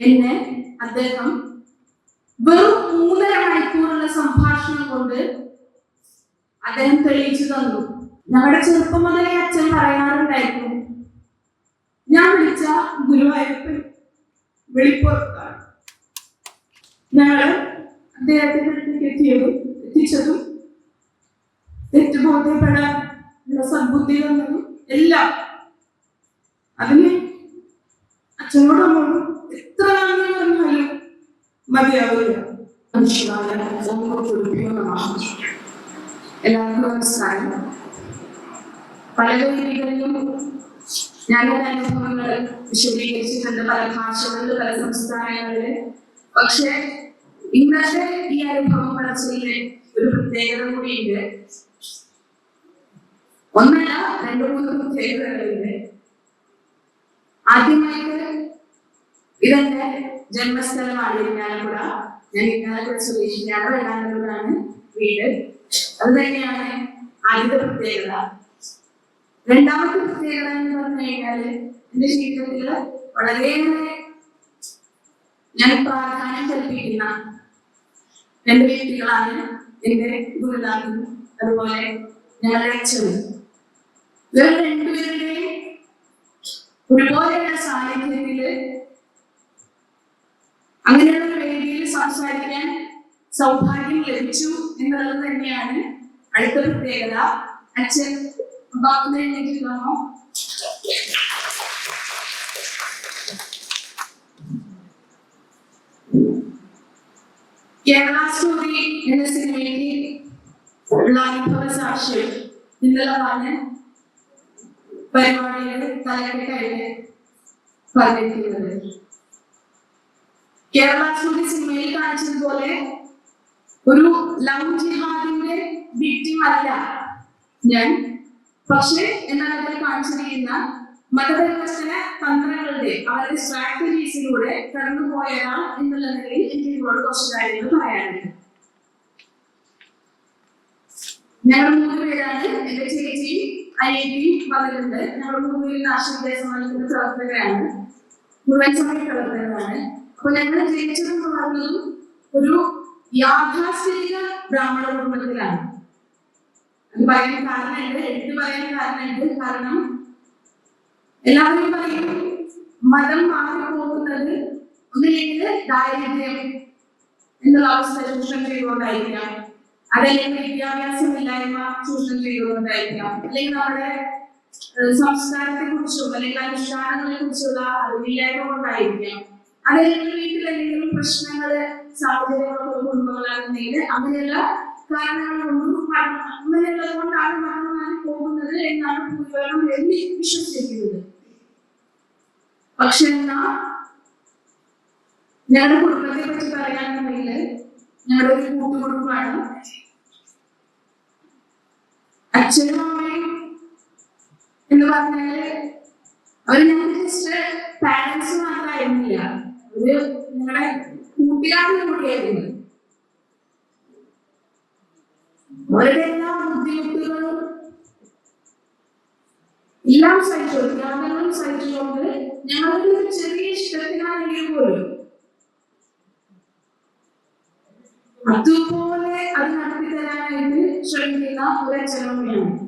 എന്നെ അദ്ദേഹം വെറും മൂന്നര മണിക്കൂറുള്ള സംഭാഷണം കൊണ്ട് അദ്ദേഹം തെളിയിച്ചു തന്നു. ഞങ്ങളുടെ ചെറുപ്പം മുതലേ അച്ഛൻ പറയാറുണ്ടായിരുന്നു ഞാൻ വിളിച്ച ഗുരുവായൂരപ്പൻ വെളിപ്പുറത്താണ് ഞങ്ങൾ അദ്ദേഹത്തിന്റെ അടുത്തേക്ക് എത്തിയതും എത്തിച്ചതും തെറ്റുബോധ്യപ്പെടാനുള്ള സദ്ബുദ്ധി തന്നതും എല്ലാം അതിന് അച്ഛനോടും അമ്മോടും എത്ര പറഞ്ഞാലും മതിയാവില്ല. എല്ലാവർക്കും നമസ്കാരം. പല രീതികളിലും ഞാനൊരു അനുഭവങ്ങൾ വിശദീകരിച്ചിട്ടുണ്ട് പല ഭാഷകളിൽ പല സംസ്ഥാനങ്ങളിൽ. പക്ഷെ ഇന്നത്തെ ഈ അനുഭവം പറച്ചിലിന് ഒരു പ്രത്യേകത കൂടിയുണ്ട്. ഒന്നല്ല രണ്ടു മൂന്ന് പ്രത്യേകതകളുണ്ട്. ആദ്യമായിട്ട് ഇതെന്റെ ജന്മസ്ഥലമാണ് ഇരിങ്ങാലക്കുട ഞാൻ ഇരിങ്ങാലക്കുട സ്വദേശിയാണ് വെള്ളാനൂരാണ് വീട്. അത് തന്നെയാണ് ആദ്യത്തെ പ്രത്യേകത. രണ്ടാമത്തെ പ്രത്യേകത എന്ന് പറഞ്ഞു കഴിഞ്ഞാൽ എന്റെ ജീവിതത്തിൽ വളരെയേറെ ഞാൻ പ്രാധാന്യം കൽപ്പിക്കുന്ന രണ്ട് വ്യക്തികളാണ് എന്റെ ഗുരുനാഥനും അതുപോലെ ഞങ്ങളുടെ അച്ഛനും. ഇവർ രണ്ടുപേരുടെയും ഒരുപോലെയുള്ള സാന്നിധ്യത്തിൽ അങ്ങനെയുള്ള വേദിയിൽ സംസാരിക്കാൻ സൗഭാഗ്യം ലഭിച്ചു എന്നുള്ളത് തന്നെയാണ് അടുത്ത പ്രത്യേകത. അച്ഛൻ ബാബുദേവിനോ കേരള സ്റ്റോറി എന്ന സിനിമയ്ക്ക് ഉള്ള അനുഭവ സാക്ഷ്യം പറഞ്ഞ പരിപാടിയുടെ തലക്കെട്ടായിട്ട് പറഞ്ഞിരിക്കുന്നത്. കേരള സ്റ്റോറി സിനിമയിൽ കാണിച്ചതുപോലെ ഒരു ലവ് ജിഹാദിന്റെ വിക്ടിം അല്ല ഞാൻ. പക്ഷേ എന്നാൽ അതിൽ കാണിച്ചിരിക്കുന്ന മതപരിവർത്തന തന്ത്രങ്ങളുടെ അവരുടെ സ്ട്രാറ്റജീസിലൂടെ കടന്നുപോയാൽ എന്നുള്ള നിലയിൽ എനിക്ക് നിങ്ങളോട് കുറച്ച് കാര്യങ്ങൾ പറയാനുണ്ട്. ഞങ്ങൾ മൂന്ന് പേരാണ്. എന്റെ ചേച്ചി അനിയത്തി വന്നിട്ടുണ്ട്. ഞങ്ങൾ മൂന്ന് പേര് നാഷണൽ സമാജത്തിന്റെ പ്രവർത്തകരാണ്. മുഴുവൻ സമയ പ്രവർത്തകരാണ്. അപ്പൊ ഞങ്ങൾ ജനിച്ചതും വളർന്നതും ഒരു യാഥാസ്ഥിതിക ബ്രാഹ്മണ കുടുംബത്തിലാണ്. അത് പറയാൻ കാരണമുണ്ട് എടുത്തു പറയാൻ കാരണമുണ്ട്. കാരണം എല്ലാവരും പറയും മതം മാറിപ്പോകുന്നത് ഒന്നിലേക്ക് ദാരിദ്ര്യം എന്നുള്ള അവസ്ഥ ചൂഷണം ചെയ്തുകൊണ്ടായിരിക്കാം. അതല്ലെങ്കിൽ വിദ്യാഭ്യാസമില്ലായ്മ ചൂഷണം ചെയ്തുകൊണ്ടായിരിക്കാം. അല്ലെങ്കിൽ നമ്മുടെ സംസ്കാരത്തെ കുറിച്ചും അല്ലെങ്കിൽ അനുഷ്ഠാനങ്ങളെ കുറിച്ചുള്ള അറിവില്ലായ്മ കൊണ്ടായിരിക്കാം. അതല്ലെങ്കിൽ വീട്ടിൽ എന്തെങ്കിലും പ്രശ്നങ്ങൾ സാഹചര്യങ്ങളൊക്കെ കുടുംബങ്ങളാണെന്നെങ്കിൽ അങ്ങനെയുള്ള കാരണങ്ങളൊന്നും അങ്ങനെയുള്ളത് കൊണ്ടാണ് മരണം മാറി പോകുന്നത് എന്നാണ് ഭൂരിഭാഗം എണ്ണി വിശ്വസിക്കുന്നത് പക്ഷെ എന്നാ ഞങ്ങളുടെ കുടുംബത്തെ പറ്റി പറയാനുണ്ടെങ്കിൽ ഞങ്ങളുടെ ഒരു കൂട്ടുകുടുംബമാണ്. അച്ഛനും അമ്മയും എന്ന് പറഞ്ഞാൽ അവർ ഞങ്ങൾക്ക് ജസ്റ്റ് പാരന്റ്സ് മാത്രമായിരുന്നില്ല ഒരു ഞങ്ങളുടെ കൂട്ടുകാരുടെ കൂടിയായിരുന്നു അവരുടെ എല്ലാ ബുദ്ധിമുട്ടുകളും എല്ലാം സഹിച്ചു ത്യാഗങ്ങളും സഹിച്ചുകൊണ്ട് ഞങ്ങളുടെ ചെറിയ ഇഷ്ടത്തിനാണെങ്കിൽ പോലും. അതുപോലെ അത് നടത്തി തരാനായിട്ട് ശ്രമിക്കുന്ന ഒരു അച്ഛനമ്മയാണ്.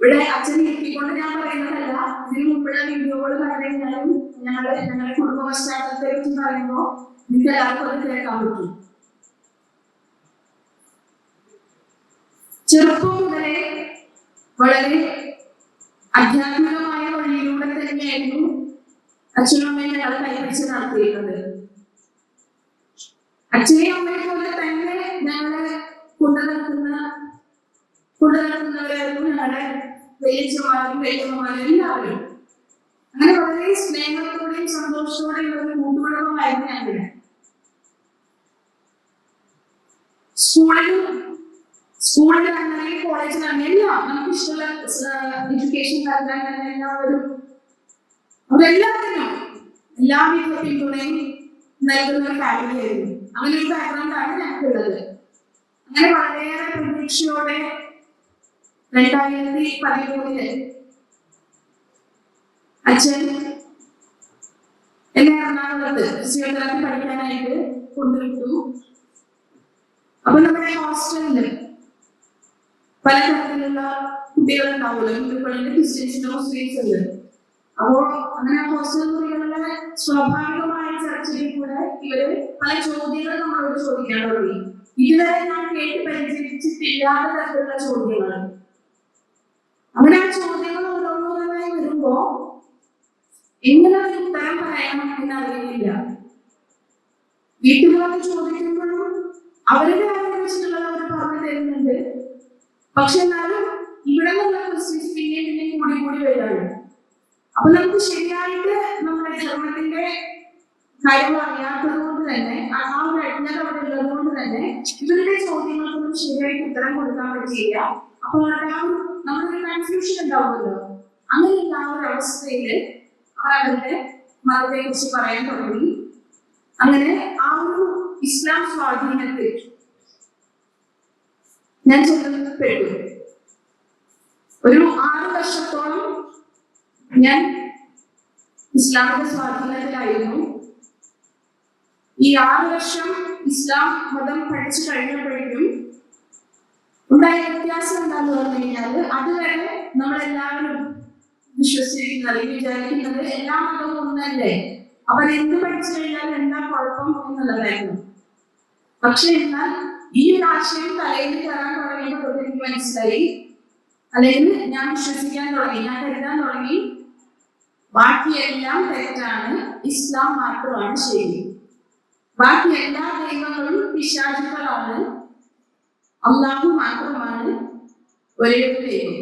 ഇവിടെ അച്ഛൻ ഇരുത്തിക്കൊണ്ട് ഞാൻ പറയുന്നതല്ല. ഇതിന് മുമ്പുള്ള വീഡിയോകൾ കണ്ടു കഴിഞ്ഞാലും ഞങ്ങളുടെ ഞങ്ങളുടെ കുടുംബ പശ്ചാത്തലത്തെ കുറിച്ച് പറയുമ്പോൾ നിങ്ങൾക്ക് എല്ലാവർക്കും അത് കേൾക്കാൻ പറ്റും. ചെറുപ്പം മുതലേ വളരെ അധ്യാത്മികമായ വഴിയിലൂടെ തന്നെയായിരുന്നു അച്ഛനും അമ്മയും ഞങ്ങൾ കൈപിടിച്ച് നടത്തിയിരുന്നത്. അച്ഛനെയും അമ്മയെ പോലെ തന്നെ ഞങ്ങളെ കൊണ്ടു നടക്കുന്ന കൊണ്ടു നടക്കുന്നവരായിരുന്നു ഞങ്ങളുടെ വലിയച്ഛന്മാരും വലിയമ്മമാരും എല്ലാവരും. അങ്ങനെ വളരെ സ്നേഹത്തോടെയും സന്തോഷത്തോടെയും ഒരു കൂട്ടുകുടുംബമായിരുന്നു ഞങ്ങളുടെ സ്കൂളിലും സ്കൂളിലാണെങ്കിലും കോളേജിലാണെങ്കിലും എല്ലാം നമുക്ക് ഇഷ്ടമുള്ള എഡ്യൂക്കേഷൻ നൽകാൻ തന്നെ എല്ലാവരും അവരെല്ലാത്തിനും എല്ലാവിധ പിന്തുണയും നൽകുന്ന ഒരു ഫാമിലി ആയിരുന്നു അങ്ങനെ ഒരു ബാക്ക്ഗ്രൗണ്ട് ആണ് ഞങ്ങൾക്കുള്ളത്. അങ്ങനെ വളരെയേറെ പ്രതീക്ഷയോടെ രണ്ടായിരത്തി പതിമൂന്നിൽ അച്ഛൻ എന്നെ എറണാകുളത്ത് ഫിസിയോതെറാപ്പി പഠിക്കാനായിട്ട് കൊണ്ടുവിട്ടു. അപ്പൊ നമ്മുടെ ഹോസ്റ്റലിൽ പലതരത്തിലുള്ള കുട്ടികളുണ്ടാവുമല്ലോ? ഹിന്ദുക്കളുണ്ട് ക്രിസ്ത്യൻസിനോ മുസ്ലിംസ് ഉണ്ട്. അപ്പോ അങ്ങനെ ഹോസ്റ്റൽ കുട്ടികളുടെ സ്വാഭാവികമായ ചർച്ചയിൽ കൂടെ ഇവർ പല ചോദ്യങ്ങൾ നമ്മളോട് ചോദിക്കാൻ തുടങ്ങി. ഇതുവരെ ഞാൻ കേട്ട് പരിചയിച്ചിട്ടില്ലാത്ത തരത്തിലുള്ള ചോദ്യങ്ങൾ. അങ്ങനെ ആ ചോദ്യങ്ങൾ ഓരോന്നോരോന്നായി വരുമ്പോ എങ്ങനെ അതിന് ഉത്തരം പറയണം എന്നറിയില്ല. വീട്ടിൽ വന്ന് ചോദിക്കുമ്പോഴും അവരുടെ കാര്യം വെച്ചിട്ടുള്ളത് അവർ പറഞ്ഞു തരുന്നുണ്ട്. പക്ഷെ എന്നാലും ഇവിടെ നിന്നുള്ള ക്വസ്റ്റ്യൻസ് പിന്നെയും പിന്നെയും കൂടി കൂടി വരികയാണ് അപ്പൊ നമുക്ക് ശരിയായിട്ട് നമ്മുടെ ധർമ്മത്തിന്റെ കാര്യങ്ങൾ അറിയാത്തത് കൊണ്ട് തന്നെ ആ ഒരു അജ്ഞത അവിടെ ഉള്ളത് കൊണ്ട് തന്നെ ഇവരുടെ ചോദ്യങ്ങൾക്കൊന്നും ശരിയായിട്ട് ഉത്തരം കൊടുക്കാൻ പറ്റിയില്ല. അപ്പൊ അവരുടെ ആ ഒരു നമ്മളൊരു കൺഫ്യൂഷൻ ഉണ്ടാവുമല്ലോ. അങ്ങനെയുള്ള ആ ഒരു അവസ്ഥയിൽ അവരവിടുത്തെ മതത്തെ കുറിച്ച് പറയാൻ തുടങ്ങി. അങ്ങനെ ആ ഒരു ഇസ്ലാം സ്വാധീനത്തിൽ ഞാൻ ചെന്നപ്പെട്ടു ഒരു ആറ് വർഷത്തോളം ഞാൻ ഇസ്ലാമിന്റെ സ്വാധീനത്തിലായിരുന്നു. ഈ ആറ് വർഷം ഇസ്ലാം മതം പഠിച്ചു കഴിഞ്ഞപ്പോഴേക്കും ഉണ്ടായ വ്യത്യാസം എന്താന്ന് പറഞ്ഞു കഴിഞ്ഞാൽ അതുവരെ നമ്മളെല്ലാവരും വിശ്വസിക്കുന്നത് അല്ലെങ്കിൽ വിചാരിക്കുന്നത് എല്ലാ മതവും ഒന്നല്ലേ? അവർ എന്ത് പഠിച്ചു കഴിഞ്ഞാൽ എന്താ കുഴപ്പം എന്നുള്ളതായിരുന്നു. പക്ഷെ എന്നാൽ ഈ ഒരു ആശയം തലയിൽ കയറാൻ തുടങ്ങിയപ്പോൾ എനിക്ക് മനസ്സിലായി. അല്ലെങ്കിൽ ഞാൻ വിശ്വസിക്കാൻ തുടങ്ങി ഞാൻ കരുതാൻ തുടങ്ങി. ബാക്കിയെല്ലാം തെറ്റാണ് ഇസ്ലാം മാത്രമാണ് ശരി. ബാക്കി എല്ലാ ദൈവങ്ങളും പിശാചുക്കളാണ്. അള്ളാഹു മാത്രമാണ് ഒരേ ഒരു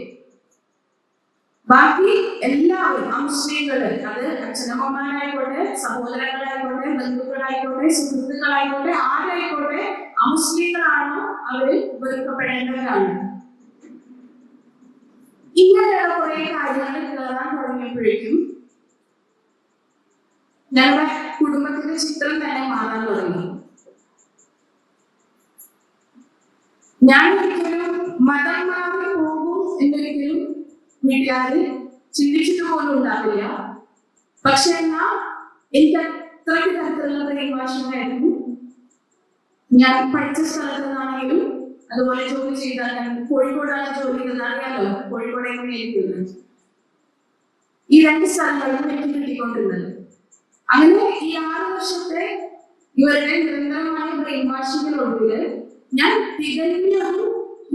ബാക്കി എല്ലാവരും അമുസ്ലിങ്ങൾ അത് അച്ഛനമ്മമാരായിക്കോട്ടെ സഹോദരങ്ങളായിക്കോട്ടെ ബന്ധുക്കളായിക്കോട്ടെ സുഹൃത്തുക്കളായിക്കോട്ടെ ആരായിക്കോട്ടെ അമുസ്ലിങ്ങളാണോ അവർ വെറുക്കപ്പെടേണ്ടവരാണ്. ഇങ്ങനെയുള്ള കുറെ കാര്യങ്ങൾ കയറാൻ തുടങ്ങിയപ്പോഴേക്കും ഞങ്ങളുടെ കുടുംബത്തിന്റെ ചിത്രം തന്നെ മാറാൻ തുടങ്ങി. ഞാൻ ഒരിക്കലും മതം മാറി പോകും എന്നൊരിക്കലും വീട്ടുകാര് ചിന്തിച്ചിട്ട് പോലും ഉണ്ടാവില്ല. പക്ഷെ എന്നാ എനിക്ക് അത്രയ്ക്ക് തരത്തിലുള്ള ബ്രെയിൻവാഷിംഗായിരുന്നു ഞാൻ പഠിച്ച സ്ഥലത്ത് നിന്നാണെങ്കിലും അതുപോലെ ജോലി ചെയ്താൽ ഞാൻ കോഴിക്കോടാണ് ജോലി ചെയ്തത് അറിയാലോ കോഴിക്കോട് എങ്ങനെയായിരിക്കുന്നത് ഈ രണ്ട് സ്ഥലങ്ങളിലും എനിക്ക് കിട്ടിക്കൊണ്ടിരുന്നത്. അങ്ങനെ ഈ ആറ് വർഷത്തെ ഇവരുടെ നിരന്തരമായ ബ്രെയിൻ വാഷിങ്ങിനൊടുവിൽ ഞാൻ തികഞ്ഞ ഒരു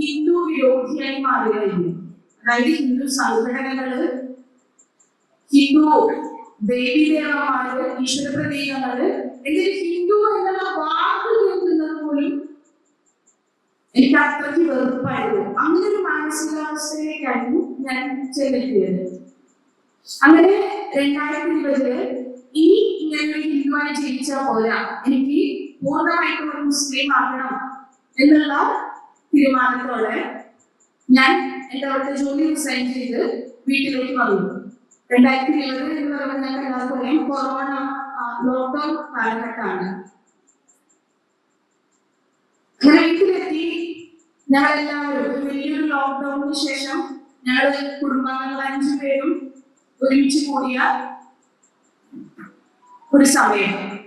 ഹിന്ദു വിരോധിയായി മാറുകയായിരുന്നു അതായത് ഹിന്ദു സംഘടനകൾ ഹിന്ദു ദേവീദേവന്മാര് ഈശ്വര പ്രതീകങ്ങൾ എന്റെ ഹിന്ദു എന്നുള്ള വാക്ക് കേൾക്കുന്നത് പോലും എനിക്ക് അത്രയ്ക്ക് വെറുപ്പായിരുന്നു. അങ്ങനെ ഒരു മാനസികാവസ്ഥയിലേക്കായിരുന്നു ഞാൻ ചെന്നെത്തിയത്. അങ്ങനെ രണ്ടായിരത്തി ഇരുപതിൽ ഇനി ഇങ്ങനെ ഒരു ഹിന്ദുവായി ജയിച്ച പോരാ. എനിക്ക് പൂർണമായിട്ടും ഒരു മുസ്ലിം ആകണം. എന്നുള്ള തീരുമാനത്തോടെ ഞാൻ എന്റെ അവിടുത്തെ ജോലി റിസൈൻ ചെയ്ത് വീട്ടിലേക്ക് വന്നു. രണ്ടായിരത്തി ഇരുപത് എന്ന് പറയുമ്പോൾ ഞങ്ങൾക്ക് എല്ലാവർക്കും കൊറോണ ലോക്ക്ഡൌൺ കാലഘട്ടമാണ്. അങ്ങനെ വീട്ടിലെത്തി. ഞങ്ങളെല്ലാവരും വലിയൊരു ലോക്ക്ഡൌണിന് ശേഷം ഞങ്ങൾ കുടുംബാംഗങ്ങൾ അഞ്ചു പേരും ഒരുമിച്ച് കൂടിയ ഒരു സമയം.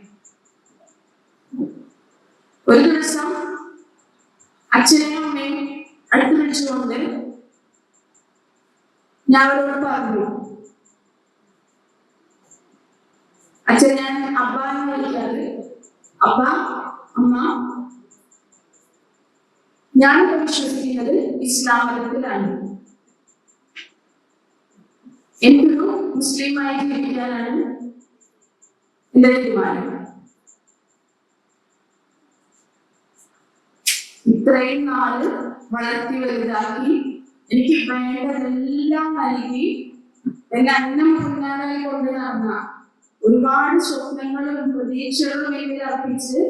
ഒരു ദിവസം അച്ഛനെയും അമ്മയും അടുത്ത് വിളിച്ചുകൊണ്ട് ഞാൻ അവരോട് പറഞ്ഞു അച്ഛൻ ഞാൻ അബ്ബ എന്ന് വിളിക്കാറ്. അബ്ബ അമ്മ ഞാൻ വിശ്വസിക്കുന്നത് ഇസ്ലാം മതത്തിലാണ്. എനിക്കൊരു മുസ്ലിമായി ജീവിക്കാനാണ് എന്റെ തീരുമാനം. ഇത്രയും നാൾ വളർത്തി വലുതാക്കി എനിക്ക് വേണ്ടതെല്ലാം നൽകി എന്നെ അന്നം പൊന്നാനായി കൊണ്ട് നടന്ന ഒരുപാട് സ്വപ്നങ്ങളും പ്രതീക്ഷകളും എന്നിൽ അർപ്പിച്ച്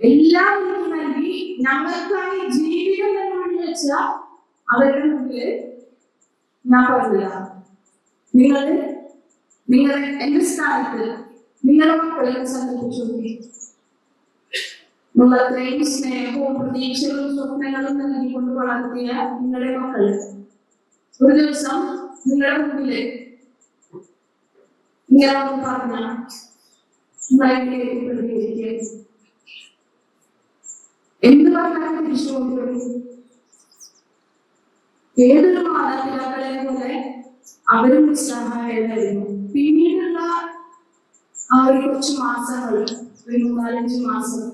എല്ലാം എനിക്ക് നൽകി ഞങ്ങൾക്കായി ജീവിതം തന്നെ വെച്ച അവരുടെ മുമ്പിൽ ഞാൻ പറഞ്ഞില്ല നിങ്ങൾ നിങ്ങൾ എന്റെ സ്ഥാനത്ത് നിങ്ങളുടെ മക്കളെ സങ്കല്പിച്ചു നോക്കി നിങ്ങൾ അത്രയും സ്നേഹവും പ്രതീക്ഷകളും സ്വപ്നങ്ങളും നൽകിക്കൊണ്ട് വളർത്തിയ നിങ്ങളുടെ മക്കൾ. ഒരു ദിവസം നിങ്ങളുടെ മുമ്പിൽ ഇങ്ങനെ ഒന്ന് പറഞ്ഞ നിങ്ങളെങ്ങനെയായിരിക്കും പ്രതികരിക്കുക എന്ത് പറഞ്ഞാലും തിരിച്ചു കൊണ്ടുവരും. ഏതൊരു മാതാപിതാക്കളെ പോലെ അവരും നിസ്സഹായരായിരുന്നു. പിന്നീടുള്ള ആ ഒരു കുറച്ച് മാസങ്ങൾ ഒരു മൂന്നാലഞ്ച് മാസം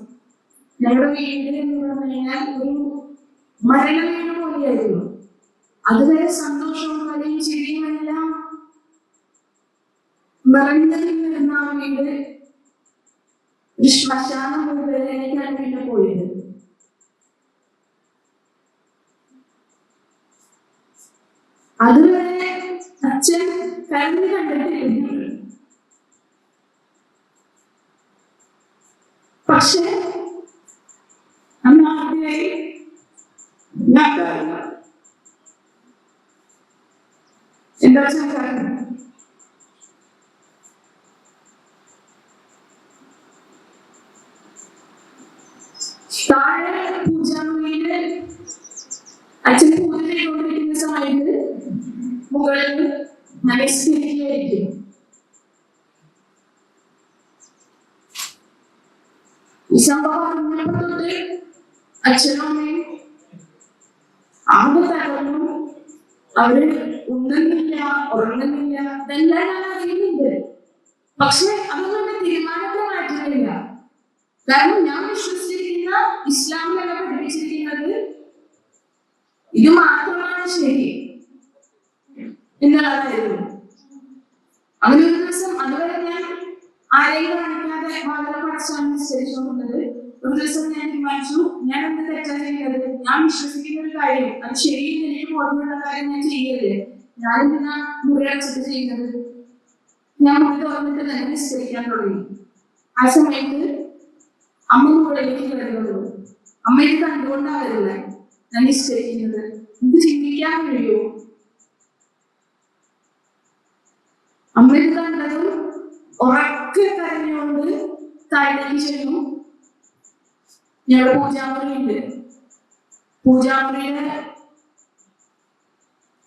ഞങ്ങളുടെ വീട് എന്ന് പറഞ്ഞു ഒരു മരണവീട് പോലെയായിരുന്നു. അതുവരെ സന്തോഷവും കളിയും ചിരിയും എല്ലാം നിറഞ്ഞതിൽ നിന്ന ആ വീട് ഒരു ശ്മശാനം മുകളിലേക്കാണ് പിന്നെ പോയത്. അതുവരെ അച്ഛൻ കരഞ്ഞു കണ്ടിട്ടില്ല. പക്ഷെ അന്ന് ആദ്യമായി ഞാൻ കാരണം എന്താ വെച്ചാൽ കാരണം താഴെ പൂജാമുറിയിൽ അച്ഛൻ പൂജ ചെയ്തുകൊണ്ടിരിക്കുന്ന സമയത്ത് മുകളിൽ നമസ്കരിക്കുകയായിരിക്കും ഈ സംഭവം അറിഞ്ഞപ്പോ തൊട്ട് അച്ഛനും അമ്മയും ആകെ തകർന്നു അവർ ഉണ്ണുന്നില്ല ഉറങ്ങുന്നില്ല ഇതെല്ലാം ഞാൻ അറിയുന്നുണ്ട്. പക്ഷെ അതൊന്നും തീരുമാനത്തെ മാറ്റുന്നില്ല. കാരണം ഞാൻ വിശ്വസിച്ചിരിക്കുന്ന ഇസ്ലാമിലല്ല പഠിപ്പിച്ചിരിക്കുന്നത് ഇത് മാത്രമാണ് ശരി. എന്നുള്ളതായിരുന്നു അങ്ങനെ ഒരു ദിവസം അതുവരെ ഞാൻ ആരെയും കാണിക്കാതെ വളരെ പഠിച്ചാണ് നിശ്ചയിച്ചുകൊണ്ടത് ഒരു ദിവസം ഞാൻ തീരുമാനിച്ചു. ഞാൻ എന്ത് തെറ്റാ ചെയ്യുന്നത് ഞാൻ വിശ്വസിക്കുന്ന ഒരു കാര്യം. അത് ശരിയെന്ന് എനിക്ക് ബോധ്യമുള്ള കാര്യം ഞാൻ ചെയ്യരുത്. ഞാൻ എന്തിനാ മുറി അടച്ചിട്ട് ചെയ്യുന്നത്? ഞാൻ മുറി തുറന്നിട്ട് തന്നെ നിസ്കരിക്കാൻ തുടങ്ങി. ആ സമയത്ത് അമ്മ മുകളിലേക്ക് കയറുന്നത് അമ്മ ഇത് കണ്ടുകൊണ്ടാ വരുന്നത് ഞാൻ നിശ്ചയിക്കുന്നത് ഇത് ചിന്തിക്കാൻ കഴിയുമോ? അമ്മ ഇത് കണ്ടതും ഉറക്കെ കരഞ്ഞുകൊണ്ട് താഴേക്ക് ചെന്നു. ഞങ്ങളുടെ പൂജാമുറിയുണ്ട്. പൂജാമുറിയുടെ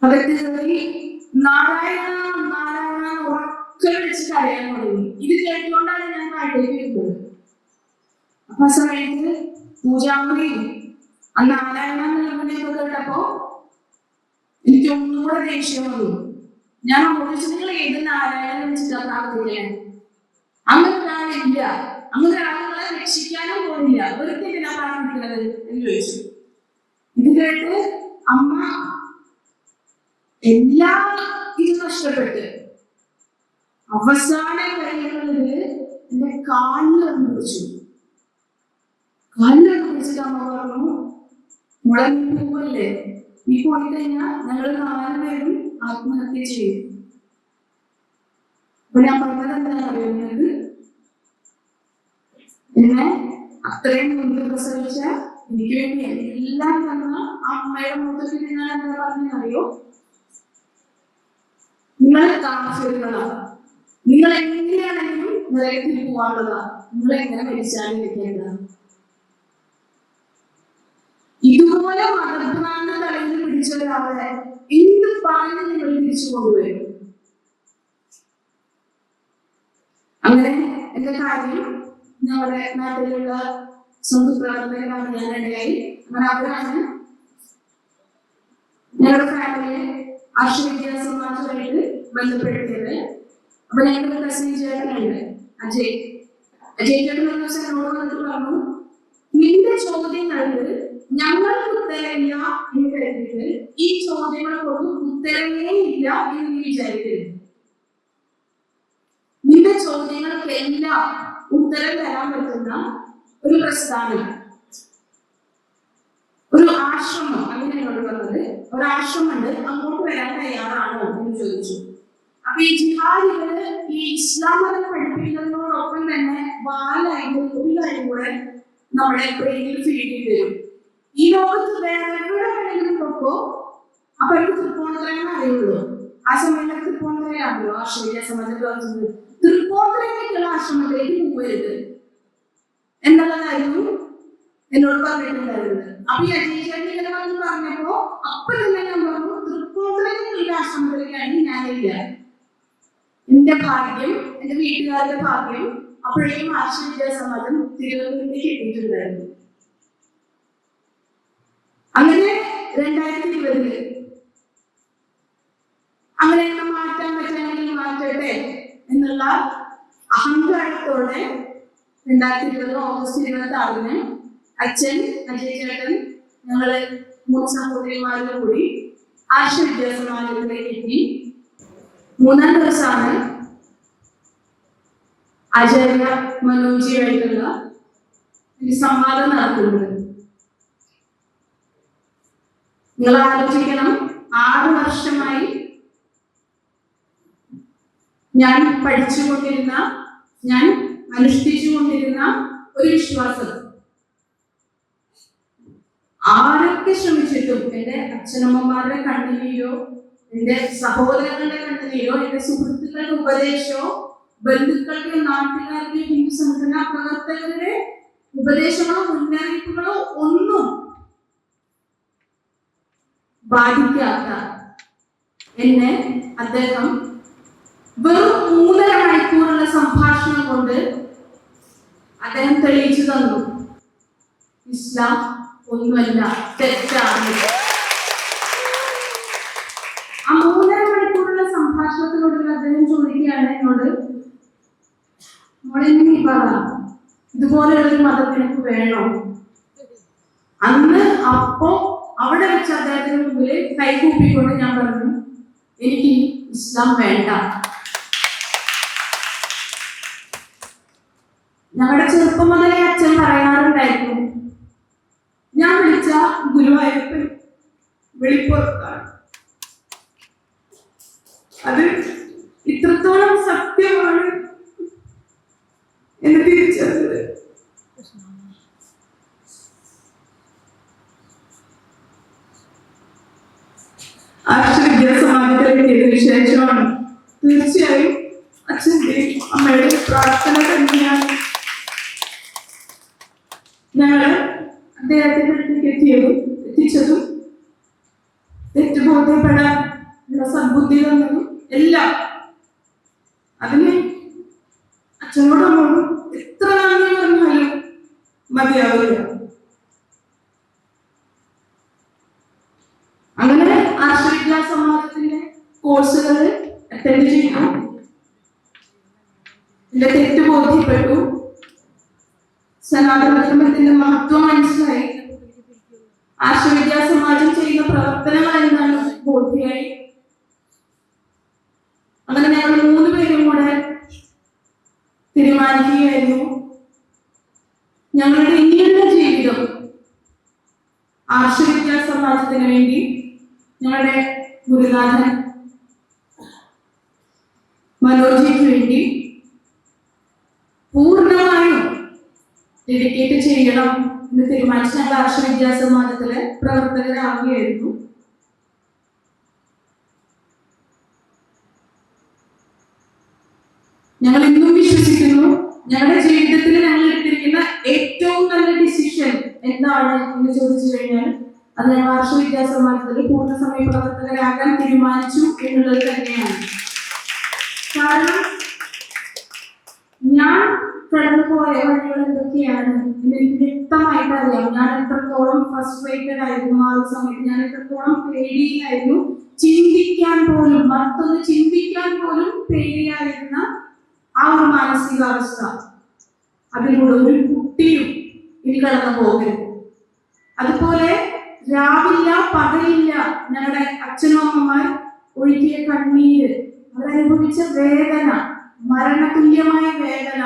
അകത്ത് കയറി നാരായണ നാരായണ ഉറക്കെ വിളിച്ച് കരയാൻ തുടങ്ങി. ഇത് കേട്ടുകൊണ്ടാണ് ഞാൻ നാട്ടിലേക്ക് വരുന്നത്. അപ്പൊ ആ സമയത്ത് പൂജാമുറി ആ നാരായണ നിലവിളിയൊക്കെ കേട്ടപ്പോ എനിക്ക് ഒന്നുകൂടെ ദേഷ്യം വന്നു. ഞാൻ ചോദിച്ചു നിങ്ങൾ ഏത് നാരായണ വെച്ചിട്ടാ പ്രാർത്ഥിക്കാൻ അങ്ങനെ ഒരാളില്ല. അങ്ങനെ ഒരാളെ രക്ഷിക്കാനും പോലില്ല വെറുതെ എന്തിനാ പ്രാർത്ഥിക്കുന്നത് എന്ന് ചോദിച്ചു. ഇത് കേട്ട് അമ്മ എല്ലാ ഇത് നഷ്ടപ്പെട്ട്. അവസാന കഴിയുന്നത് എന്റെ കാലിലൊന്ന് പിടിച്ചു കാലിലൊന്ന് പിടിച്ചിട്ട് അമ്മ പറഞ്ഞു മുളങ്ങി പോവല്ലേ? നീ പോയി കഴിഞ്ഞാൽ ഞങ്ങൾ നാലുപേരും ആത്മഹത്യ ചെയ്യും. അപ്പൊ ഞാൻ പറഞ്ഞത് എന്താ അറിയുന്നത് എന്നെ അത്രയും മുൻപ് പ്രസവിച്ച എനിക്ക് വേണ്ടി എല്ലാം തന്ന ആ അമ്മയുടെ മുഖത്തിൽ നിങ്ങൾ എന്താ പറഞ്ഞറിയോ നിങ്ങൾ കാഫിറുകളാണ് നിങ്ങൾ എങ്ങനെയാണെങ്കിലും നരകത്തിൽ പോകാനുള്ളതാണ് നിങ്ങൾ എങ്ങനെ മരിച്ചാലും ഇരിക്കേണ്ടതാണ് ഇതുപോലെ മതഭ്രാന്ത തലയിൽ പിടിച്ച ഒരാളെ എന്ത് പറഞ്ഞ് നിങ്ങൾ തിരിച്ചു കൊണ്ടുവരും? അങ്ങനെ എന്റെ കാര്യം ഞങ്ങളുടെ നാട്ടിലുള്ള സ്വന്തം ഞാൻ ഞാനിടയായി അങ്ങനെ അവരാണ് ഞങ്ങളുടെ ഫാമിലിയെ ആർഷവിദ്യാ സമാജമായിട്ട് ബന്ധപ്പെടുത്തിയത്. അപ്പൊ ഞങ്ങളുടെ കസിൻ ചേട്ടനുണ്ട് അജയ്. അജയ് ചേട്ടൻ ഒരു ദിവസം എന്നോട് വന്നിട്ട് പറഞ്ഞു നിന്റെ ചോദ്യങ്ങൾക്ക് ഞങ്ങൾക്ക് ഉത്തരമില്ല എന്ന് കരുതിയിട്ട് ഈ ചോദ്യങ്ങൾക്കൊന്നും ഉത്തരമേ ഇല്ല എന്ന് നീ വിചാരിക്കരുത്. നിന്റെ ചോദ്യങ്ങൾക്കെല്ലാം ഉത്തരം തരാൻ പറ്റുന്ന ഒരു പ്രസ്ഥാനം. ഒരു ആശ്രമം അങ്ങനെ എന്നോട് പറഞ്ഞത്. ഒരു ആശ്രമമുണ്ട് അങ്ങോട്ട് വരാൻ തയ്യാറാണോ എന്ന് ചോദിച്ചു. അപ്പൊ ഈ ജിഹാദികൾ ഈ ഇസ്ലാം മതം പഠിപ്പിക്കുന്നതിനോടൊപ്പം തന്നെ വാലായിട്ട് ഒരു കാര്യം കൂടെ നമ്മുടെ ബ്രെയിനിൽ ഫീഡ് ചെയ്ത് തരും. ഈ ലോകത്ത് വേറെ എവിടെ വേണമെങ്കിലും നോക്കോ അപ്പൊ എനിക്ക് തൃപ്പൂണിത്തറയെന്ന് അറിയുള്ളൂ. ആ സമയത്ത് തൃപ്പൂണിത്തറയാണല്ലോ ആശ്രയ ശരിയാ പ്രവർത്തിച്ചത് തൃപ്പൂണിത്തറയിലേക്കുള്ള ആശ്രമത്തിലേക്ക് പോകരുത്. എന്നുള്ളതായിരുന്നു എന്നോട് പറഞ്ഞിട്ടുണ്ടായിരുന്നത് അപ്പൊ ഈ വന്ന് പറഞ്ഞപ്പോ അപ്പൊ തന്നെ ഞാൻ പറഞ്ഞു തൃപ്പൂണിത്തറയിലേക്കുള്ള ആശ്രമത്തിലേക്കാണ് ഞാനില്ല എന്റെ ഭാഗ്യം എന്റെ വീട്ടുകാരുടെ ഭാഗ്യം അപ്പോഴേക്കും വിദ്യാസമാജം തിരുവനന്തപുരത്തേക്ക് എത്തിയിട്ടുണ്ടായിരുന്നു. അങ്ങനെ രണ്ടായിരത്തി ഇരുപതിൽ അങ്ങനെ മാറ്റാൻ പറ്റുമെങ്കിൽ മാറ്റട്ടെ? എന്നുള്ള അഹങ്കാരത്തോടെ രണ്ടായിരത്തി ഇരുപത് ഓഗസ്റ്റ് ഇരുപത്തി ആറിന് അച്ഛൻ അജയ് ചേട്ടൻ ഞങ്ങൾ മൂന്ന് സഹോദരിമാരും കൂടി ആശ വിദ്യാസമാജത്തിലേക്ക് എത്തി. മൂന്നാം ദിവസമാണ് ആചാര്യ മനോജിയായിട്ടുള്ള ഒരു സംവാദം നടത്തുന്നത്. നിങ്ങൾ ആലോചിക്കണം ആറ് വർഷമായി ഞാൻ പഠിച്ചുകൊണ്ടിരുന്ന ഞാൻ അനുഷ്ഠിച്ചുകൊണ്ടിരുന്ന ഒരു വിശ്വാസം. ആരൊക്കെ ശ്രമിച്ചിട്ടും എന്റെ അച്ഛനമ്മമാരുടെ കണ്ണിലെയോ എന്റെ സഹോദരങ്ങളുടെ കണ്ണിലെയോ എന്റെ സുഹൃത്തുക്കളുടെ ഉപദേശമോ ബന്ധുക്കളുടെ നാട്ടുകാരുടെ ഹിന്ദു സംഘടനാ പ്രവർത്തകരുടെ ഉപദേശങ്ങളോ മുന്നറിയിപ്പുകളോ ഒന്നും ബാധിക്കാത്ത എന്നെ അദ്ദേഹം വെറും മൂന്നര മണിക്കൂറുള്ള സംഭാഷണം കൊണ്ട് അദ്ദേഹം തെളിയിച്ചു തന്നു. ഇസ്ലാം ഒന്നുമല്ല തെറ്റാണ്. ആ മൂന്നര മണിക്കൂറുള്ള സംഭാഷണത്തിനൊടുവിൽ അദ്ദേഹം ചോദിക്കുകയാണ് എന്നോട് മോളെ നീ പറ ഇതുപോലെയുള്ളൊരു മതം നിനക്ക് വേണോ? അന്ന് അപ്പോ അവിടെ വെച്ച് അദ്ദേഹത്തിന് മുമ്പിൽ കൈകൂപ്പിക്കൊണ്ട് ഞാൻ പറഞ്ഞു എനിക്ക് ഇസ്ലാം വേണ്ട. ഞങ്ങളുടെ ചെറുപ്പം മുതലേ അച്ഛൻ പറയാറുണ്ടായിരുന്നു. ഞാൻ വിളിച്ച ഗുരുവായൂരപ്പൻ വെളിപ്പുറത്താണ്. അത് ഇത്രത്തോളം സത്യമാണ് എന്ന് തിരിച്ചറിഞ്ഞത്. ശേഷമാണ് തീർച്ചയായും അച്ഛന്റെയും അമ്മയുടെ പ്രാർത്ഥന തന്നെയാണ്. ഞങ്ങൾ അദ്ദേഹത്തിന്റെ ടിക്കറ്റ് എത്തിയതും എത്തിച്ചതും തെറ്റുബോധ്യപ്പെടാൻ ഉള്ള സദ്ബുദ്ധി തന്നതും എല്ലാം അതിന് അച്ഛനോടും അമ്മോടും എത്ര നന്ദി പറഞ്ഞാലും മതിയാവില്ല അങ്ങനെ ആശ്രയിക്കാ സമാജത്തിന്റെ കോഴ്സുകൾ അറ്റൻഡ് ചെയ്തു എന്റെ തെറ്റ് ബോധ്യപ്പെട്ടു സനാതന ധർമ്മത്തിന്റെ മഹത്വം മനസ്സിലായി ആശ്രവിദ്യാ സമാജം ചെയ്യുന്ന പ്രവർത്തനങ്ങൾ എന്താണ് ബോധ്യമായി അങ്ങനെ ഞങ്ങൾ മൂന്ന് പേരും കൂടെ തീരുമാനിക്കുകയായിരുന്നു ഞങ്ങളുടെ ഇനിയുള്ള ജീവിതം ആശ്രവിദ്യാ സമാജത്തിന് വേണ്ടി ഞങ്ങളുടെ ഗുരുനാഥൻ മനോജിക്ക് വേണ്ടി പൂർണമായും ഡെഡിക്കേറ്റ് ചെയ്യണം എന്ന് തീരുമാനിച്ച് ഞങ്ങൾ ആർഷ വിദ്യാസമാജത്തിലെ പ്രവർത്തകരാകുകയായിരുന്നു ഞങ്ങൾ ഇന്നും ഞങ്ങളുടെ ജീവിതത്തിൽ ഞങ്ങൾ എടുത്തിരിക്കുന്ന ഏറ്റവും നല്ല ഡിസിഷൻ എന്താണ് എന്ന് ചോദിച്ചു കഴിഞ്ഞാൽ അത് ഞങ്ങൾ ആർഷ പൂർണ പൂർണസമയ പ്രവർത്തകരാകാൻ തീരുമാനിച്ചു എന്നുള്ളത് തന്നെയാണ്. കാരണം ഞാൻ കടന്നുപോയ വഴികൾ എന്തൊക്കെയാണ് എനിക്ക് വ്യക്തമായിട്ട് അറിയാം. ഞാൻ എത്രത്തോളം ഫ്രസ്ട്രേറ്റഡ് ആയിരുന്നു ആ ഒരു സമയത്ത്. ഞാൻ എത്രത്തോളം പേടിയിലായിരുന്നു ചിന്തിക്കാൻ പോലും മറ്റൊന്ന് ചിന്തിക്കാൻ പോലും പേടിയായിരുന്ന ആ ഒരു മാനസികാവസ്ഥ. അതിലൂടെ ഒരു കുട്ടിയും ഇനി കടന്നു പോകരുത്. അതുപോലെ രാവില്ല പകലില്ല ഞങ്ങളുടെ അച്ഛനും അമ്മമാർ ഒഴുകിയ കണ്ണീര് അവരനുഭവിച്ച വേദന മരണതുല്യമായ വേദന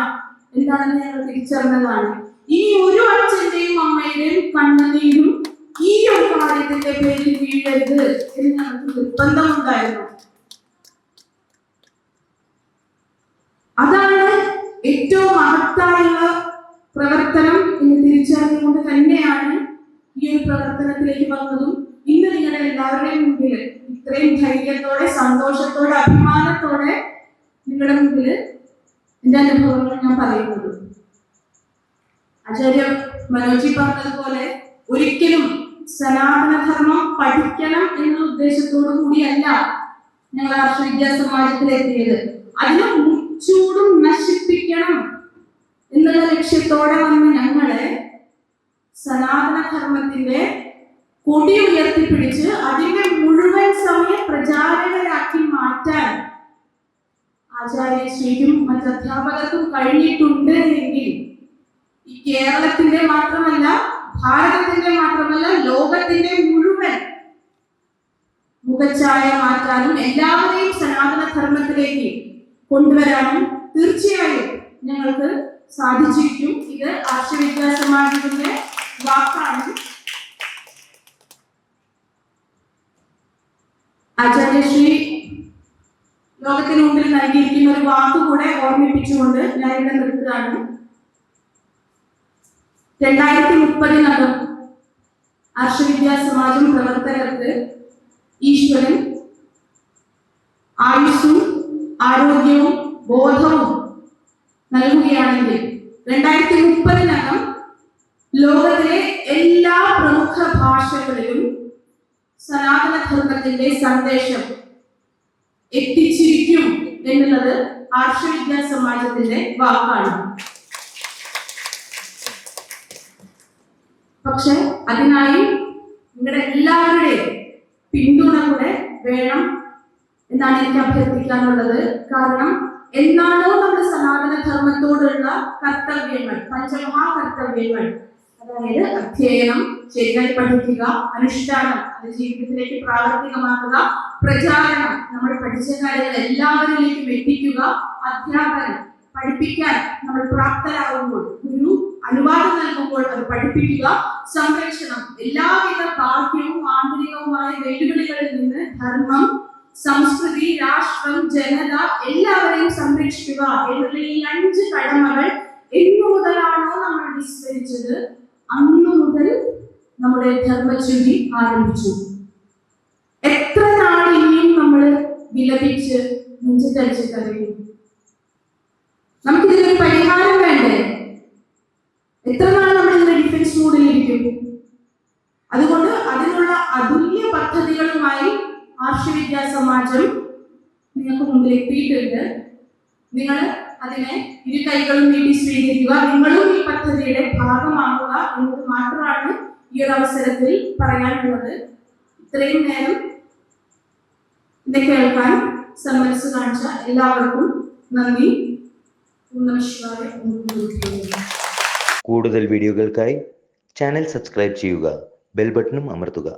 എന്താണെന്ന് ഞങ്ങൾ തിരിച്ചറിഞ്ഞതാണ്. ഈ ഒരു അച്ഛന്റെയും അമ്മയുടെയും കണ്ണുനീരും ഈ ഒരു കാര്യത്തിന്റെ പേരിൽ വീഴരുത് എന്ന് ഞങ്ങൾക്ക് നിർബന്ധമുണ്ടായിരുന്നു. അതാണ് ഏറ്റവും മഹത്തായുള്ള പ്രവർത്തനം എന്ന് തിരിച്ചറിഞ്ഞുകൊണ്ട് തന്നെയാണ് ഈ ഒരു പ്രവർത്തനത്തിലേക്ക് വന്നതും ഇന്ന് നിങ്ങളുടെ എല്ലാവരുടെയും മുമ്പിൽ ഇത്രയും ധൈര്യത്തോടെ സന്തോഷത്തോടെ അഭിമാനത്തോടെ നിങ്ങളുടെ മുമ്പിൽ എന്റെ അനുഭവങ്ങൾ ഞാൻ പറയുന്നത്. ആചാര്യ മനോജി പറഞ്ഞതുപോലെ ഒരിക്കലും സനാതനധർമ്മം പഠിക്കണം എന്ന ഉദ്ദേശത്തോടു കൂടിയല്ല ഞങ്ങൾ ആർഷ വിദ്യാസമാജത്തിലെത്തിയത്. അതിനു മുച്ചൂടും നശിപ്പിക്കണം എന്നുള്ള ലക്ഷ്യത്തോടെ വന്ന ഞങ്ങളെ സനാതന ധർമ്മത്തിന്റെ കൊടി ഉയർത്തിപ്പിടിച്ച് അതിന്റെ മുഴുവൻ സമയ പ്രചാരകരാക്കി മാറ്റാൻ ആചാര്യശ്രീക്കും മറ്റ് അധ്യാപകർക്കും കഴിഞ്ഞിട്ടുണ്ട് എങ്കിൽ ഈ കേരളത്തിന്റെ മാത്രമല്ല ഭാരതത്തിന്റെ മാത്രമല്ല ലോകത്തിന്റെ മുഴുവൻ മുഖച്ഛായ മാറ്റാനും എല്ലാവരെയും സനാതന ധർമ്മത്തിലേക്ക് കൊണ്ടുവരാനും തീർച്ചയായും ഞങ്ങൾക്ക് സാധിച്ചിരിക്കും. ഇത് ആർഷവിദ്യാ സമാജത്തിന്റെ വാക്കാണ് ആചാര്യശ്രീ ലോകത്തിന് മുമ്പിൽ നൽകിയിരിക്കുന്ന ഒരു വാക്ക് കൂടെ ഓർമ്മിപ്പിച്ചുകൊണ്ട് ഞാൻ ഇവിടെ നിർത്തുകയാണ്. രണ്ടായിരത്തി മുപ്പതിനകം അർഷവിദ്യാ സമാജം പ്രവർത്തകർക്ക് ഈശ്വരൻ ആയുസ്സും ആരോഗ്യവും ബോധവും നൽകുകയാണെങ്കിൽ രണ്ടായിരത്തി മുപ്പതിനകം ലോകത്തിലെ എല്ലാ പ്രമുഖ ഭാഷകളിലും സനാതന ധർമ്മത്തിന്റെ സന്ദേശം എത്തിച്ചിരിക്കും എന്നുള്ളത് ആർഷവിദ്യാ സമാജത്തിന്റെ വാക്കാണ്. പക്ഷെ അതിനായി നിങ്ങളുടെ എല്ലാവരുടെയും പിന്തുണ കൂടെ വേണം എന്നാണ് എനിക്ക് അഭ്യർത്ഥിക്കാനുള്ളത്. കാരണം എന്നാണോ നമ്മുടെ സനാതന ധർമ്മത്തോടുള്ള കർത്തവ്യങ്ങൾ പഞ്ചമഹാ കർത്തവ്യങ്ങൾ അതായത് അധ്യയനം ശരിയായി പഠിക്കുക അനുഷ്ഠാനം അത് ജീവിതത്തിലേക്ക് പ്രാവർത്തികമാക്കുക പ്രചാരണം നമ്മൾ പഠിച്ച കാര്യങ്ങൾ എല്ലാവരിലേക്കും എത്തിക്കുക അധ്യാപനം പഠിപ്പിക്കാൻ നമ്മൾ പ്രാപ്തരാകുമ്പോൾ ഗുരു അനുവാദം നൽകുമ്പോൾ അത് പഠിപ്പിക്കുക സംരക്ഷണം എല്ലാവിധ ബാഹ്യവും ആന്തരികവുമായ വെല്ലുവിളികളിൽ നിന്ന് ധർമ്മം സംസ്കൃതി രാഷ്ട്രം ജനത എല്ലാവരെയും സംരക്ഷിക്കുക എന്നുള്ള ഈ അഞ്ച് കടമകൾ എന്നു മുതലാണോ നമ്മൾ വിസ്മരിച്ചത്? അന്നു മുതൽ നമ്മുടെ ധർമ്മചുരി ആരംഭിച്ചു. എത്ര നാൾ ഇനിയും നമ്മൾ വിലപിച്ച് നെഞ്ചത്തരിച്ച് കഴിയും നമുക്കിതിനൊരു പരിഹാരം വേണ്ടേ എത്ര നാൾ നമ്മൾ ഇതിന്റെ ഡിഫൻസ് മൂഡിലിരിക്കും അതുകൊണ്ട് അതിനുള്ള അതുല്യ പദ്ധതികളുമായി സമാജം നിങ്ങൾക്ക് മുമ്പിൽ എത്തിയിട്ടുണ്ട്. നിങ്ങൾ അതിനെ ഇരു കൈകളും നീട്ടി സ്വീകരിക്കുക. നിങ്ങളും ഈ പദ്ധതിയുടെ ഭാഗമാകുക എന്നത് മാത്രമാണ് ഈ ഒരു അവസരത്തിൽ പറയാനുള്ളത്. ഇത്രയും നേരം ഇത് കേൾക്കാൻ സമ്മതിച്ചു കാണിച്ച എല്ലാവർക്കും നന്ദി. കൂടുതൽ വീഡിയോകൾക്കായി ചാനൽ സബ്സ്ക്രൈബ് ചെയ്യുക ബെൽ ബട്ടണും അമർത്തുക.